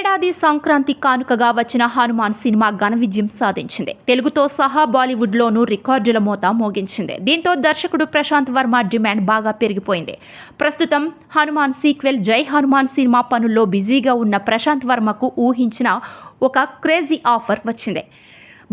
ఏడాది సంక్రాంతి కానుకగా వచ్చిన హనుమాన్ సినిమా ఘన విజయం సాధించింది. తెలుగుతో సహా బాలీవుడ్లోనూ రికార్డుల మోత మోగించింది. దీంతో దర్శకుడు ప్రశాంత్ వర్మ డిమాండ్ బాగా పెరిగిపోయింది. ప్రస్తుతం హనుమాన్ సీక్వెల్ జై హనుమాన్ సినిమా పనుల్లో బిజీగా ఉన్న ప్రశాంత్ వర్మకు ఊహించిన ఒక క్రేజీ ఆఫర్ వచ్చింది.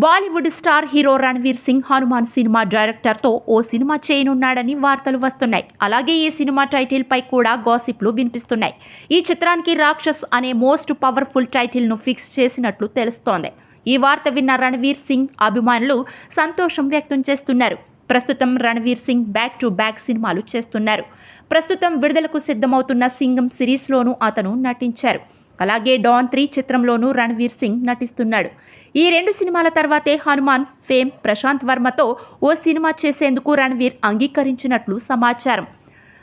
Bollywood star hero Ranveer Singh Hanuman cinema డైరెక్టర్తో ఓ సినిమా చేయనున్నాడని వార్తలు వస్తున్నాయి. అలాగే ఈ సినిమా టైటిల్ పై కూడా గాసిప్లు వినిపిస్తున్నాయి. ఈ చిత్రానికి రాక్షస్ అనే మోస్ట్ పవర్ఫుల్ టైటిల్ను ఫిక్స్ చేసినట్లు తెలుస్తోంది. ఈ వార్త విన్న రణ్వీర్ సింగ్ అభిమానులు సంతోషం వ్యక్తం చేస్తున్నారు. ప్రస్తుతం Ranveer Singh back to back సినిమాలు చేస్తున్నారు. ప్రస్తుతం విడుదలకు సిద్ధమవుతున్న సింగం సిరీస్లోనూ అతను నటించారు. అలాగే డాన్ త్రీ చిత్రంలోనూ రణ్వీర్ సింగ్ నటిస్తున్నాడు. ఈ రెండు సినిమాల తర్వాతే హనుమాన్ ఫేమ్ ప్రశాంత్ వర్మతో ఓ సినిమా చేసేందుకు రణ్వీర్ అంగీకరించినట్లు సమాచారం.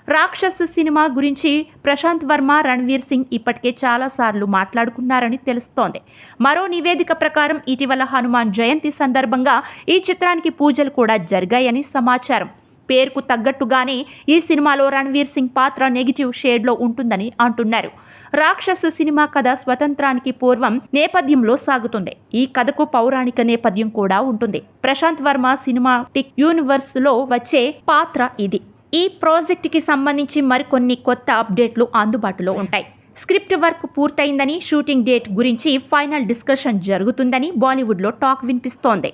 రాక్షస్ సినిమా గురించి ప్రశాంత్ వర్మ రణ్వీర్ సింగ్ ఇప్పటికే చాలాసార్లు మాట్లాడుకున్నారని తెలుస్తోంది. మరో నివేదిక ప్రకారం ఇటీవల హనుమాన్ జయంతి సందర్భంగా ఈ చిత్రానికి పూజలు కూడా జరిగాయని సమాచారం. పేరుకు తగ్గట్టుగానే ఈ సినిమాలో రణ్వీర్ సింగ్ పాత్ర నెగిటివ్ షేడ్లో ఉంటుందని అంటున్నారు. రాక్షస సినిమా కథ స్వతంత్రానికి పూర్వం నేపథ్యంలో సాగుతుంది. ఈ కథకు పౌరాణిక నేపథ్యం కూడా ఉంటుంది. ప్రశాంత్ వర్మ సినిమాటిక్ యూనివర్స్లో వచ్చే పాత్ర ఇది. ఈ ప్రాజెక్టుకి సంబంధించి మరికొన్ని కొత్త అప్డేట్లు అందుబాటులో ఉంటాయి. స్క్రిప్ట్ వర్క్ పూర్తయిందని షూటింగ్ డేట్ గురించి ఫైనల్ డిస్కషన్ జరుగుతుందని బాలీవుడ్లో టాక్ వినిపిస్తోంది.